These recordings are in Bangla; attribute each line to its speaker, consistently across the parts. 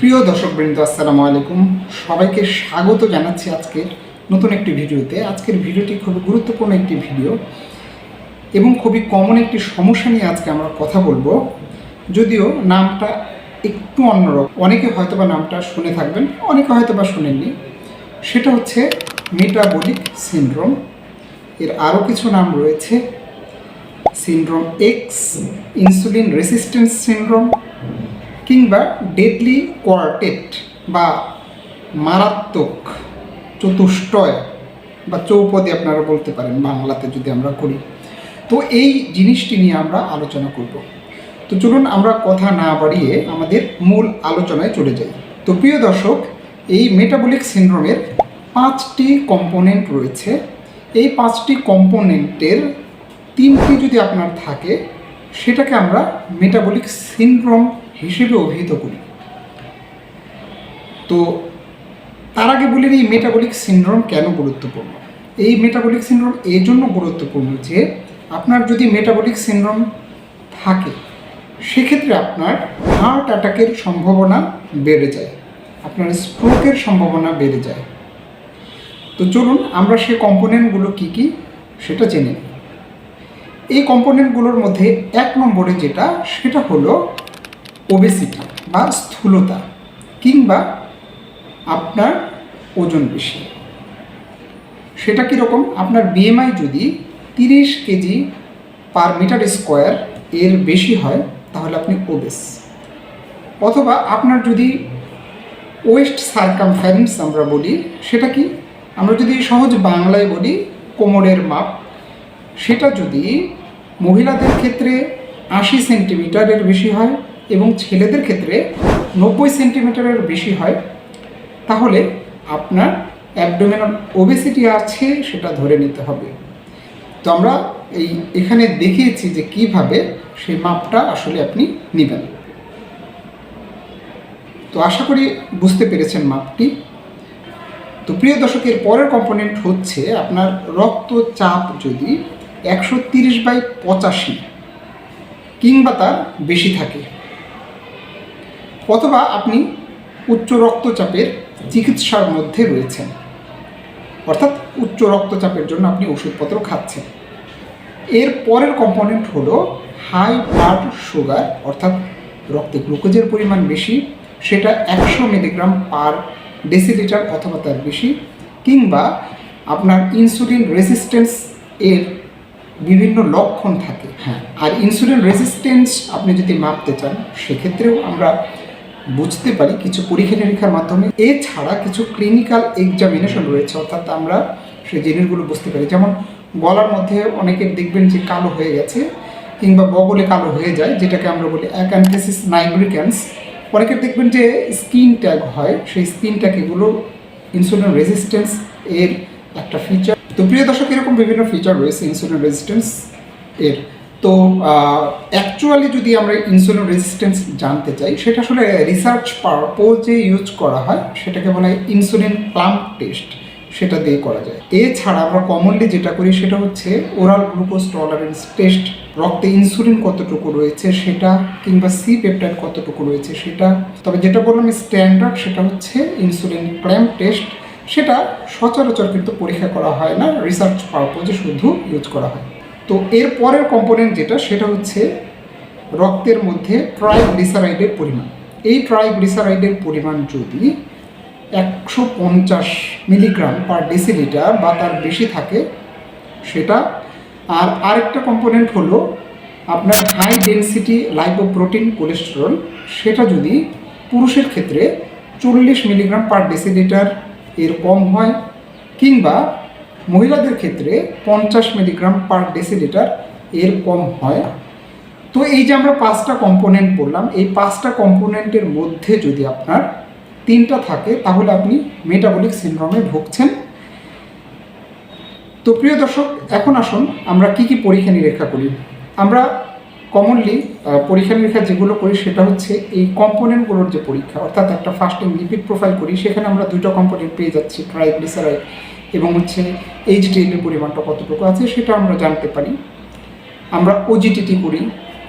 Speaker 1: প্রিয় দর্শকবৃন্দ, আসসালামু আলাইকুম। সবাইকে স্বাগত জানাচ্ছি আজকের নতুন একটি ভিডিওতে। আজকের ভিডিওটি খুবই গুরুত্বপূর্ণ একটি ভিডিও এবং খুবই কমন একটি সমস্যা নিয়ে আজকে আমরা কথা বলব। যদিও নামটা একটু অন্যরকম। অনেকে হয়তোবা নামটা শুনে থাকবেন, অনেকে হয়তোবা শুনেননি। সেটা হচ্ছে মেটাবলিক সিনড্রোম এর আরও কিছু নাম রয়েছে। Syndrome X insulin resistance syndrome কিংবা ডেডলি কোয়ার্টেট বা মারাত্মক চতুষ্টয় বা চৌপদী আপনারা বলতে পারেন বাংলাতে যদি আমরা করি। তো এই জিনিসটি নিয়ে আমরা আলোচনা করব। তো চলুন আমরা কথা না বাড়িয়ে আমাদের মূল আলোচনায় চলে যাই। তো প্রিয় দর্শক, এই মেটাবলিক সিনড্রোমের পাঁচটি কম্পোনেন্ট রয়েছে। এই পাঁচটি কম্পোনেন্টের তিনটি যদি আপনার থাকে, সেটাকে আমরা মেটাবলিক সিনড্রোম হিসেবে অভিহিত করি। তো তার আগে বলি এই মেটাবলিক সিনড্রোম কেন গুরুত্বপূর্ণ? এই মেটাবলিক সিনড্রোম এই জন্য গুরুত্বপূর্ণ যে, আপনার যদি মেটাবলিক সিনড্রোম থাকে, সেক্ষেত্রে আপনার হার্ট অ্যাটাকের সম্ভাবনা বেড়ে যায়, আপনার স্ট্রোকের সম্ভাবনা বেড়ে যায়। তো চলুন আমরা সে কম্পোনেন্টগুলো কী কী, সেটা জেনে নিই। এই কম্পোনেন্টগুলোর মধ্যে এক নম্বরে যেটা, সেটা হলো ওবেসিটি বা স্থূলতা কিংবা আপনার ওজন বেশি। সেটা কীরকম? আপনার বিএমআই যদি তিরিশ কেজি পার মিটার স্কোয়ার এর বেশি হয়, তাহলে আপনি ওবেস অথবা আপনার যদি ওয়েস্ট সার্কাম সার্কামফারেন্স আমরা বলি, সেটা কি? আমরা যদি সহজ বাংলায় বলি, কোমরের মাপ। সেটা যদি মহিলাদের ক্ষেত্রে আশি সেন্টিমিটারের বেশি হয় এবং ছেলেদের ক্ষেত্রে নব্বই সেন্টিমিটারের বেশি হয়, তাহলে আপনার অ্যাবডোমিনাল ওবেসিটি আছে, সেটা ধরে নিতে হবে। তো আমরা এই, এখানে দেখিয়েছি যে কীভাবে সেই মাপটা আসলে আপনি নেবেন। তো আশা করি বুঝতে পেরেছেন মাপটি। তো প্রিয় দর্শকের পরের কম্পোনেন্ট হচ্ছে আপনার রক্তচাপ যদি একশো তিরিশ বাই পঁচাশি কিংবা তার বেশি থাকে। অথবা আপনি উচ্চ রক্তচাপের চিকিৎসার মধ্যে রয়েছেন। অর্থাৎ উচ্চ রক্তচাপের জন্য আপনি ওষুধপত্র খাচ্ছেন। এর পরের কম্পোনেন্ট হলো হাই ব্লাড সুগার অর্থাৎ রক্তে গ্লুকোজের পরিমাণ বেশি সেটা একশো মিলিগ্রাম পার ডেসিলিটার অথবা তার বেশি কিংবা আপনার ইনসুলিন রেজিস্ট্যান্স এর বিভিন্ন লক্ষণ থাকে। হ্যাঁ। আর ইনসুলিন রেজিস্ট্যান্স আপনি যদি মাপতে চান সেক্ষেত্রেও আমরা বুঝতে পারি কিছু পরীক্ষা নিরীক্ষার মাধ্যমে। এছাড়া কিছু ক্লিনিক্যাল এক্সামিনেশন রয়েছে, অর্থাৎ আমরা সেই জিনিসগুলো বুঝতে পারি। যেমন গলার মধ্যে অনেকের দেখবেন যে কালো হয়ে গেছে, কিংবা বগলে কালো হয়ে যায়, যেটাকে আমরা বলি অ্যাকান্থেসিস নাইগ্রিক্যান্স অনেকের দেখবেন যে স্কিন ট্যাগ হয়, সেই স্কিন ট্যাগ এগুলো ইনসুলিন রেজিস্ট্যান্স এর একটা ফিচার তো প্রিয় দর্শক, এরকম বিভিন্ন ফিচার রয়েছে ইনসুলিন রেজিস্ট্যান্স এর। তো অ্যাকচুয়ালি যদি আমরা ইনসুলিন রেজিস্ট্যান্স জানতে চাই, সেটা আসলে রিসার্চ পারপোজে ইউজ করা হয়, সেটাকে বলা হয় ইনসুলিন প্লাম্প টেস্ট সেটা দিয়ে করা যায়। এছাড়া আমরা কমনলি যেটা করি, সেটা হচ্ছে ওরাল গ্লুকোজ টলারেন্স টেস্ট রক্তে ইনসুলিন কতটুকু রয়েছে, সেটা কিংবা সি পেপটাইড কতটুকু রয়েছে, সেটা, তবে যেটা বললাম স্ট্যান্ডার্ড সেটা হচ্ছে ইনসুলিন ক্ল্যাম্প টেস্ট সেটা সচরাচর কিন্তু পরীক্ষা করা হয় না রিসার্চ পারপোজে শুধু ইউজ করা হয়। তো এর পরের কম্পোনেন্ট যেটা, সেটা হচ্ছে রক্তের মধ্যে ট্রাইগ্লিসারাইডের পরিমাণ। এই ট্রাইগ্লিসারাইডের পরিমাণ যদি একশো পঞ্চাশ মিলিগ্রাম পার ডেসিলিটার বা তার বেশি থাকে, সেটা, আর আরেকটা কম্পোনেন্ট হলো আপনার হাই ডেনসিটি লাইপোপ্রোটিন কোলেস্টেরল সেটা যদি পুরুষের ক্ষেত্রে চল্লিশ মিলিগ্রাম পার ডেসিলিটার এর কম হয়, কিংবা মহিলাদের ক্ষেত্রে পঞ্চাশ মিলিগ্রাম পার ডেসিলিটার এর কম হয়। তো এই যে আমরা পাঁচটা কম্পোনেন্ট বললাম এই পাঁচটা কম্পোনেন্টের মধ্যে যদি আপনার তিনটা থাকে, তাহলে আপনি মেটাবলিক সিনড্রোমে ভুগছেন। তো প্রিয় দর্শক, এখন আসুন আমরা কি কি পরীক্ষা নিরীক্ষা করি। আমরা কমনলি পরীক্ষা নিরীক্ষা যেগুলো করি সেটা হচ্ছে এই কম্পোনেন্টগুলোর যে পরীক্ষা, অর্থাৎ একটা ফাস্টিং লিপিড প্রোফাইল করি, সেখানে আমরা দুটো কম্পোনেন্ট পেয়ে যাচ্ছি ট্রাইগ্লিসারাইড এবং হচ্ছে এইচডিএল এর পরিমাণটা কতটুকু আছে সেটা আমরা জানতে পারি। আমরা ওজিটিটি করি।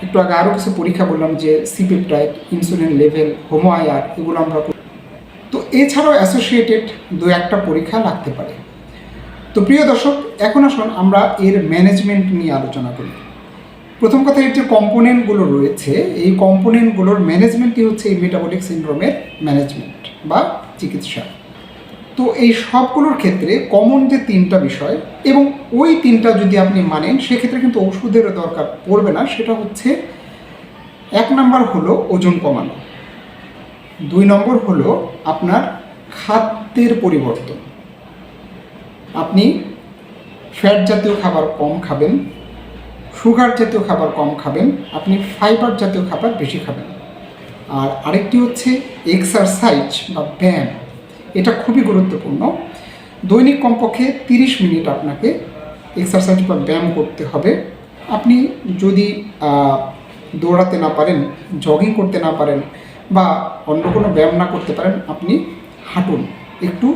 Speaker 1: একটু আগে আরও কিছু পরীক্ষা বললাম যে C peptide insulin level HOMA IR এগুলো আমরা করি। তো এছাড়াও অ্যাসোসিয়েটেড দু একটা পরীক্ষা লাগতে পারে। তো প্রিয় দর্শক, এখন আসুন আমরা এর ম্যানেজমেন্ট নিয়ে আলোচনা করি। প্রথম কথা, এর যে কম্পোনেন্টগুলো রয়েছে, এই কম্পোনেন্টগুলোর ম্যানেজমেন্টই হচ্ছে এই মেটাবলিক সিন্ড্রোমের ম্যানেজমেন্ট বা চিকিৎসা। তো এই সবগুলোর ক্ষেত্রে কমন যে তিনটা বিষয়, এবং ওই তিনটা যদি আপনি মানেন, সেক্ষেত্রে কিন্তু ওষুধের দরকার পড়বে না, সেটা হচ্ছে এক নম্বর হলো ওজন কমানো। দুই নম্বর হলো আপনার খাদ্যের পরিবর্তন। আপনি ফ্যাট জাতীয় খাবার কম খাবেন সুগার জাতীয় খাবার কম খাবেন, আপনি ফাইবার জাতীয় খাবার বেশি খাবেন। আর আরেকটি হচ্ছে এক্সারসাইজ বা ব্যায়াম, এটা খুবই গুরুত্বপূর্ণ। দৈনিক কমপক্ষে তিরিশ মিনিট আপনাকে এক্সারসাইজ বা ব্যায়াম করতে হবে। আপনি যদি দৌড়াতে না পারেন জগিং করতে না পারেন বা অন্য কোনো ব্যায়াম না করতে পারেন, আপনি হাঁটুন, একটু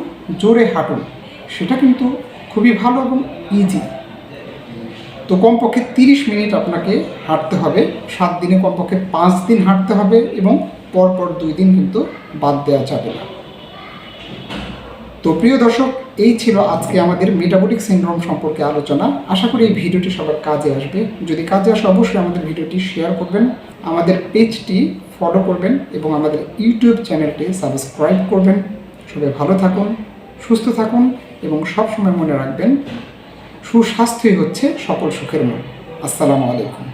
Speaker 1: জোরে হাঁটুন। সেটা কিন্তু খুবই ভালো এবং ইজি তো কমপক্ষে তিরিশ মিনিট আপনাকে হাঁটতে হবে। সাত দিনে কমপক্ষে পাঁচ দিন হাঁটতে হবে এবং পরপর দুই দিন কিন্তু বাদ দেওয়া যাবে না। তো প্রিয় দর্শক, এই ছিল আজকে আমাদের মেটাবলিক সিনড্রোম সম্পর্কে আলোচনা। আশা করি এই ভিডিওটি সবার কাজে আসবে। যদি কাজে আসে, অবশ্যই আমাদের ভিডিওটি শেয়ার করবেন, আমাদের পেজটি ফলো করবেন এবং আমাদের ইউটিউব চ্যানেলটি সাবস্ক্রাইব করবেন। সবাই ভালো থাকুন, সুস্থ থাকুন এবং সবসময় মনে রাখবেন সুস্বাস্থ্যই হচ্ছে সকল সুখের মূল। আসসালামু আলাইকুম।